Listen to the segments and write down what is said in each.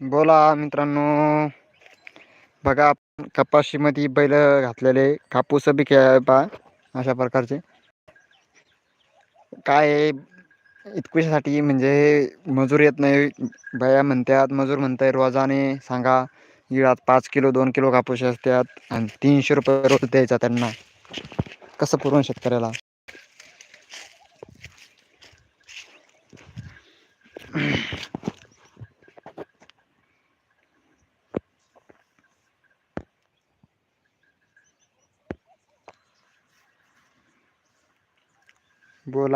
बोला मित्रांनो. बघा कपाशीमध्ये बैल घातलेले कापूस बी पा अशा प्रकारचे. काय आहे, इतकुशासाठी म्हणजे मजूर येत नाही. बाया म्हणतात मजूर म्हणताय रोजाने सांगा इळात पाच किलो दोन किलो कापूस असतात आणि तीनशे रुपये रोज द्यायचा त्यांना. कसं पुरवून शेतकऱ्याला?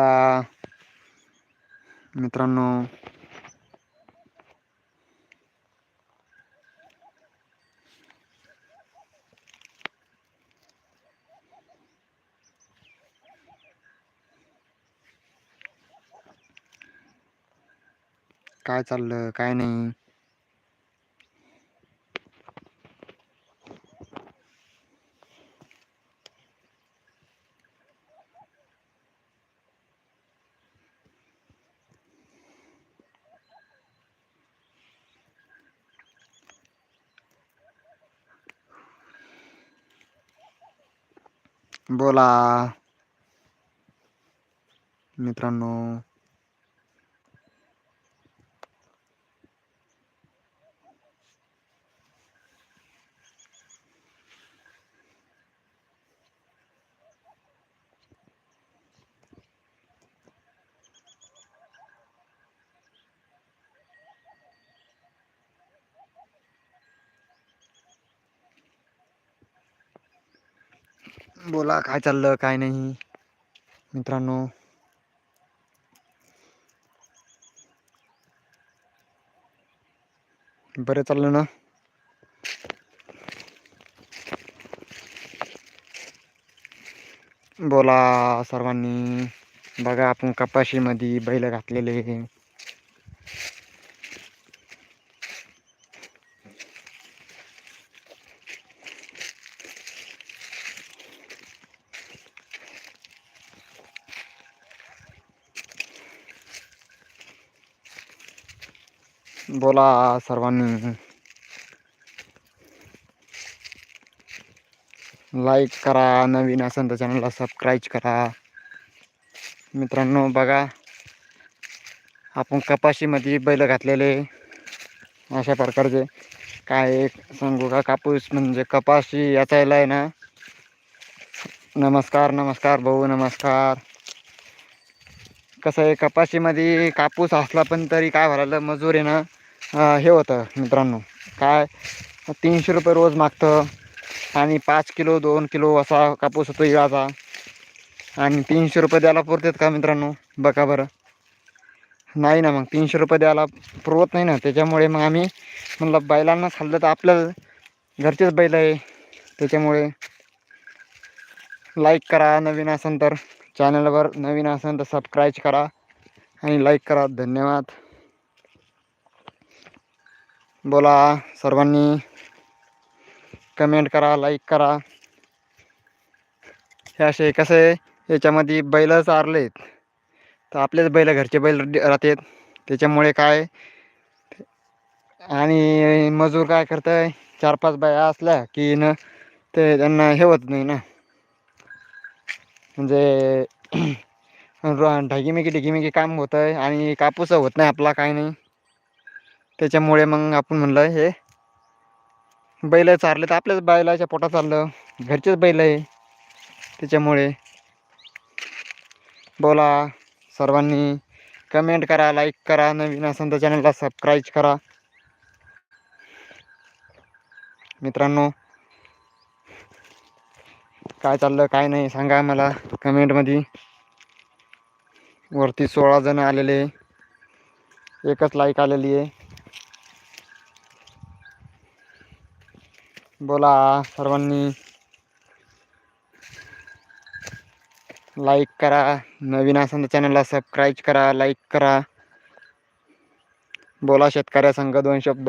बोला मित्रांनो काय चाललं काय नाही बोला. मित्रांनो बोला काय चाललं काय नाही. मित्रांनो. बरं चाललं ना? बोला सर्वांनी. बघा आपण कपाशीमध्ये बैल घातलेले. बोला सर्वांनी. लाईक करा नवीन असेल तर चॅनलला सबस्क्राईब करा. मित्रांनो बघा. आपण कपाशीमध्ये बैल घातलेले. अशा प्रकारचे. काय सांगू का? कापूस म्हणजे कपाशी याचायला आहे ना. नमस्कार नमस्कार भाऊ नमस्कार. कसं आहे कपाशीमध्ये कापूस असला पण तरी काय व्हायला मजूर आहे ना. हे होतं मित्रांनो. काय? तीनशे रुपये रोज मागतं. आणि पाच किलो दोन किलो असा कापूस होतो इळाचा. आणि तीनशे रुपये द्यायला पुरतात का मित्रांनो? बघा बरं. नाही ना मग तीनशे रुपये द्यायला पुरवत नाही ना. त्याच्यामुळे मग आम्ही म्हणलं बैलांना खाल्लं तर आपल्या घरचेच बैल आहे. त्याच्यामुळे लाईक करा नवीन असेल तर. चॅनलवर नवीन असेल तर सबस्क्राईब करा. आणि लाईक करा. धन्यवाद. बोला सर्वांनी कमेंट करा लाईक करा. हे असे कसं आहे याच्यामध्ये बैल चारलेत. तर आपलेच बैल घरचे बैल राहतात. त्याच्यामुळे काय? आणि मजूर काय करतंय? चार पाच बाया असल्या की न ते त्यांना हे होत नाही ना. म्हणजे ढागीमेकी ढिगीमेकी काम होतं आहे आणि कापूस होत नाही आपला काय नाही. त्याच्यामुळे मग आपण म्हणलं हे बैल चारले तर आपल्याच बैलाच्या पोटात चाललं. घरचेच बैल आहे. त्याच्यामुळे बोला सर्वांनी कमेंट करा लाईक करा नवीन असेल तर चॅनलला सबस्क्राईब करा. मित्रांनो काय चाललं काय नाही सांगा मला कमेंटमध्ये वरती सोळा जण आलेले. एकच लाईक आलेली आहे. बोला सर्वांनी. लाईक करा. नवीन असेल तर चॅनलला सबस्क्राईब करा लाईक करा. बोला शेतकऱ्या संघ दोन शब्द.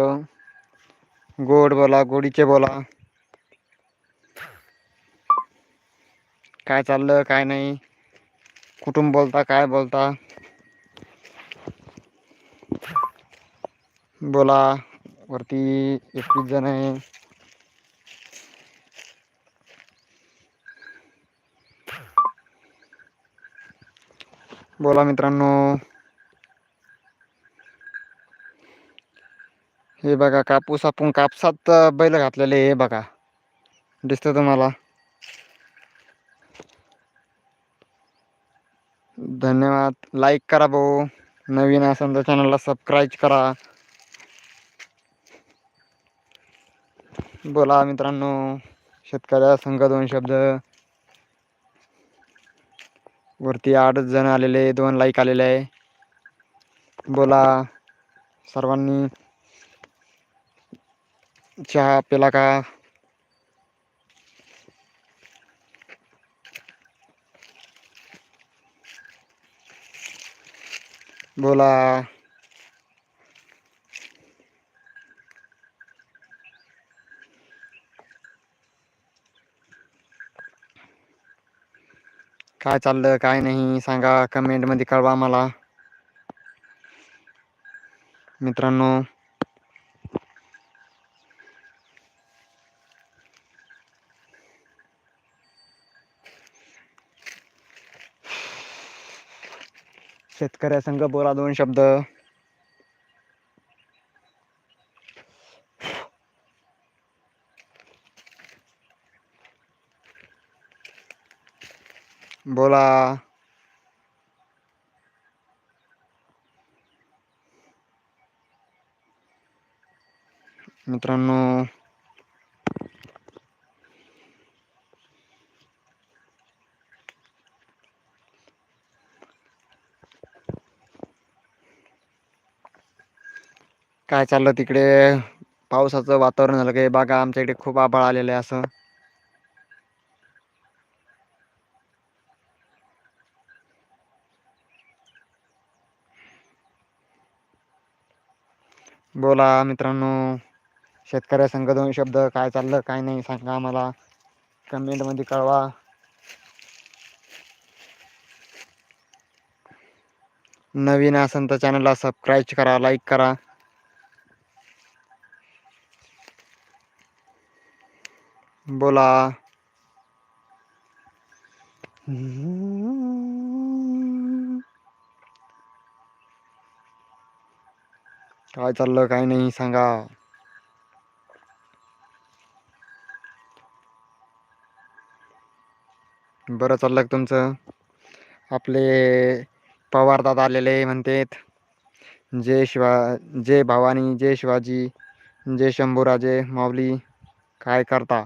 गोड बोला गोडीचे बोला. काय चाललं काय नाही. कुठून बोलता काय बोलता? बोला. वरती एकवीस जण आहे. बोला मित्रांनो. हे बघा कापूस आपण कापसात बैल घातलेले हे बघा. दिसतं तुम्हाला? धन्यवाद. लाईक करा भाऊ. नवीन असेल तर चॅनलला सबस्क्राईब करा. बोला मित्रांनो. शेतकऱ्या संघ दोन शब्द. वरती आठ जण आलेले दोन लाईक आलेले आहे. बोला. सर्वांनी चहा पिला का? बोला. काय चाललं काय नाही सांगा कमेंटमध्ये कळवा मला. मित्रांनो. शेतकऱ्या संघ बोला दोन शब्द. बोला. मित्रांनो. काय चाललं तिकडे? पावसाचं वातावरण झालं काही बघा आमच्या इकडे खूप आभाळ आलेलं आहे असं. बोला मित्रांनो शेतकऱ्यासंग दोन शब्द काय चाललं काय नाही सांगा आम्हाला. कमेंटमध्ये कळवा. नवीन असेल तर चॅनलला सबस्क्राईब करा लाईक करा. बोला. काय चाललं काय नाही सांगा. बरं चाललं तुमचं? आपले पवार दादा आलेले म्हणतात. जय शिवा जय भवानी जय शिवाजी जय शंभूराजे माऊली काय करता?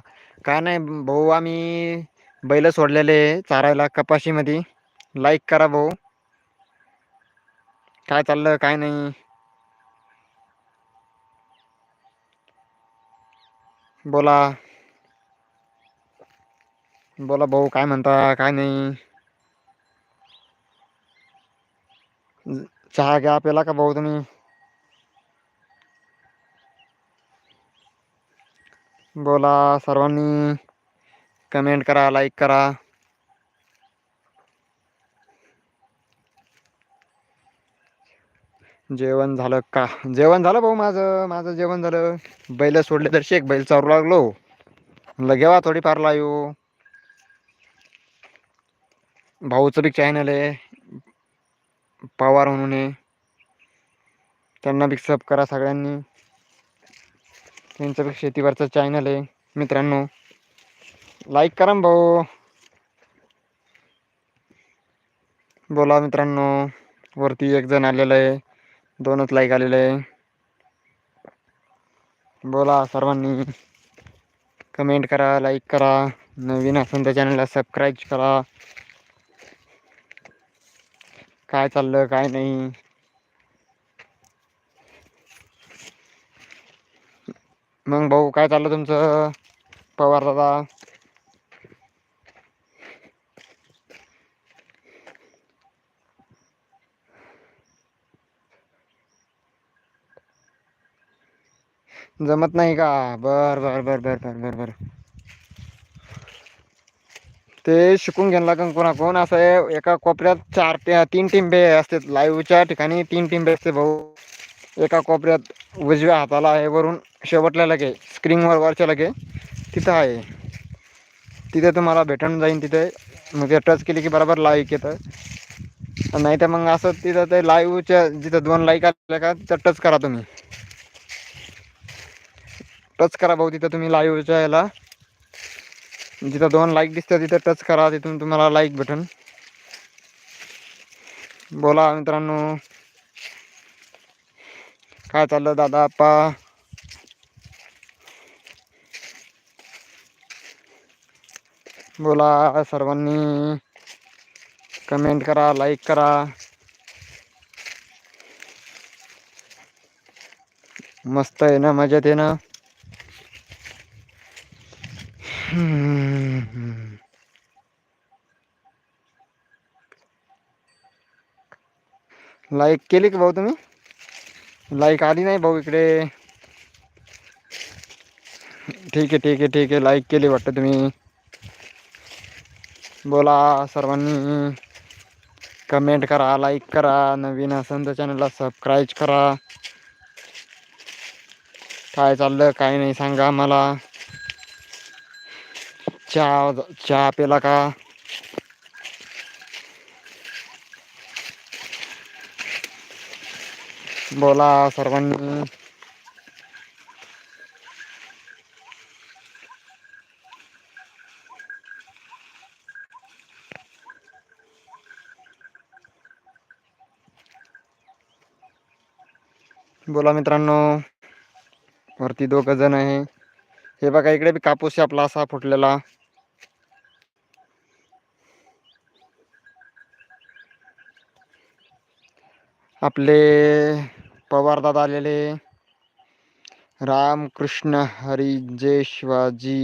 काय नाही भाऊ आम्ही बैल सोडलेले चारायला कपाशीमध्ये. लाईक करा भाऊ. काय चाललं काय नाही. बोला. बोला भाऊ काय म्हणता काय नाही. चहा घ्या पेला का भाऊ तुम्ही? बोला सर्वांनी. कमेंट करा लाईक करा. जेवण झालं का? जेवण झालं भाऊ माझं माझं जेवण झालं. बैल सोडले तर शेक बैल चारू लागलो. लगेवा घेवा थोडीफार लाईव भाऊचं बी चॅनल आहे. पवार म्हणून आहे. त्यांना बी सब करा सगळ्यांनी. त्यांचं बी शेतीवरचं चॅनल आहे मित्रांनो. लाईक करा भाऊ. बोला मित्रांनो. वरती एक जण आलेलं आहे. दोनच लाईक आलेलं आहे. बोला सर्वांनी. कमेंट करा लाईक करा. नवीन असेल तर चॅनलला सबस्क्राईब करा. काय चाललं काय नाही. मग भाऊ काय चाललं तुमचं? पवार दादा. जमत नाही का? बर बर बर बर बर बर बर. ते शिकून घ्यायला लागेल कोणा कोण? असं आहे एका कोपऱ्यात चार ते तीन टिंबे असते लाईव्हच्या ठिकाणी तीन टिंबे असते भाऊ. एका कोपऱ्यात उजव्या हाताला आहे वरून शेवटल्या लगे स्क्रीनवर वरच्या लगे. तिथं आहे. तिथे तुम्हाला भेटून जाईन तिथे. मग ते टच केली की बरोबर लाईक येतं. नाही तर मग असं तिथं ते लाईव्हच्या जिथं दोन लाईक आले का तिथं टच करा तुम्ही. टच करा भाऊ तिथं तुम्ही लाईव्हच्या याला. जिथं दोन लाईक दिसतं तिथं टच करा तिथून तुम्हाला लाईक भेटन बोला मित्रांनो. काय चाललं दादा आप्पा? बोला सर्वांनी. कमेंट करा लाईक करा. मस्त आहे ना मजेत आहे ना? लाईक केली का भाऊ तुम्ही? लाईक आली नाही भाऊ इकडे. ठीक आहे ठीक आहे ठीक आहे. लाईक केली वाटतं तुम्ही. बोला सर्वांनी. कमेंट करा लाईक करा. नवीन असेल तर चॅनलला सबस्क्राईब करा. काय चाललं, काय नाही सांगा मला चहा चहा पेला का? बोला सर्वांनी. बोला मित्रांनो वरती दोघं जण आहे. हे बघा इकडे बी कापूस आपला असा फुटलेला. आपले पवार दादा आलेले. रामकृष्ण हरी जय शिवाजी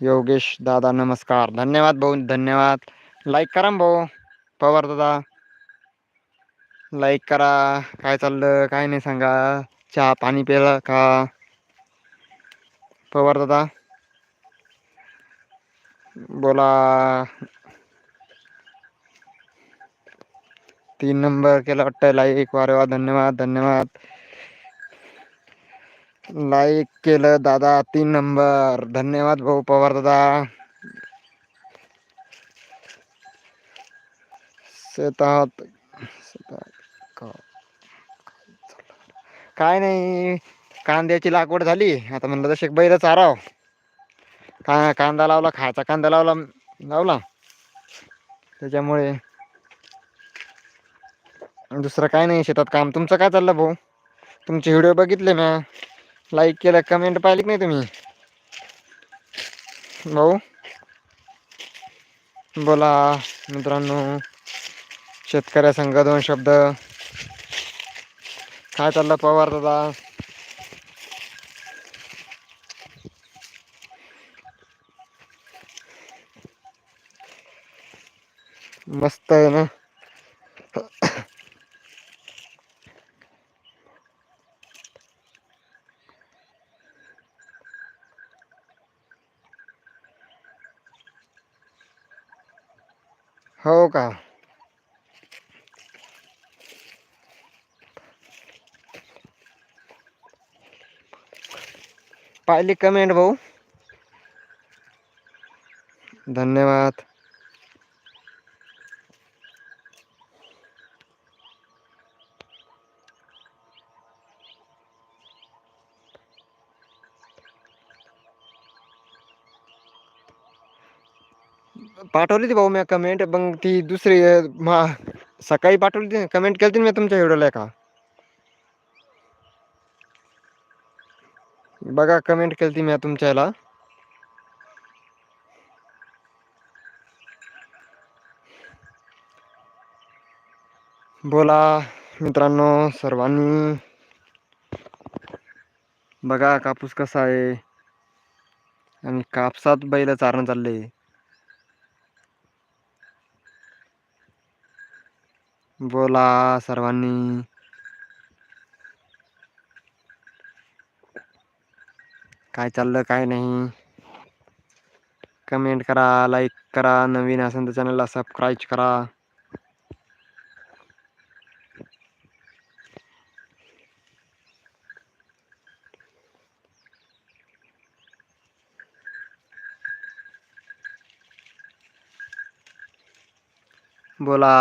योगेश दादा नमस्कार. धन्यवाद भाऊ धन्यवाद. लाईक करा भाऊ पवार दादा. लाईक करा. काय चाललं? काय नाही सांगा. चहा पाणी प्याला का? पवार दादा. बोला. तीन नंबर केला वाटतं लाईक वारे वा धन्यवाद धन्यवाद. लाईक केलं दादा तीन नंबर. धन्यवाद भाऊ पवार दादा. शेतात शेतात. का- काय नाही. कांद्याची लागवड झाली. आता म्हणलं तसे बैल चाराव का कांदा लावला खायचा कांदा लावला लावला. त्याच्यामुळे दुसरं काय नाही शेतात काम. तुमचं काय चाललं भाऊ? तुमचे व्हिडिओ बघितले ना? लाईक केलं कमेंट पाहिली की नाही तुम्ही? भाऊ? बोला मित्रांनो. शेतकऱ्या संघ दोन शब्द. काय चाललं पवार दादा? मस्त आहे ना? पाहिली कमेंट भाऊ धन्यवाद। पाठवली भाऊ मी कमेंट मग ती दुसरी सकाळी पाठवली कमेंट ती मी तुमच्या व्हिडिओला का बघा कमेंट केली मी तुमच्या याला बोला मित्रांनो सर्वांनी. बघा कापूस कसा आहे? आणि कापसात बैल चारणं चालले. बोला सर्वांनी. काय चाललं काय नाही. कमेंट करा लाईक करा नवीन असेल तर चॅनलला सबस्क्राईब करा. बोला.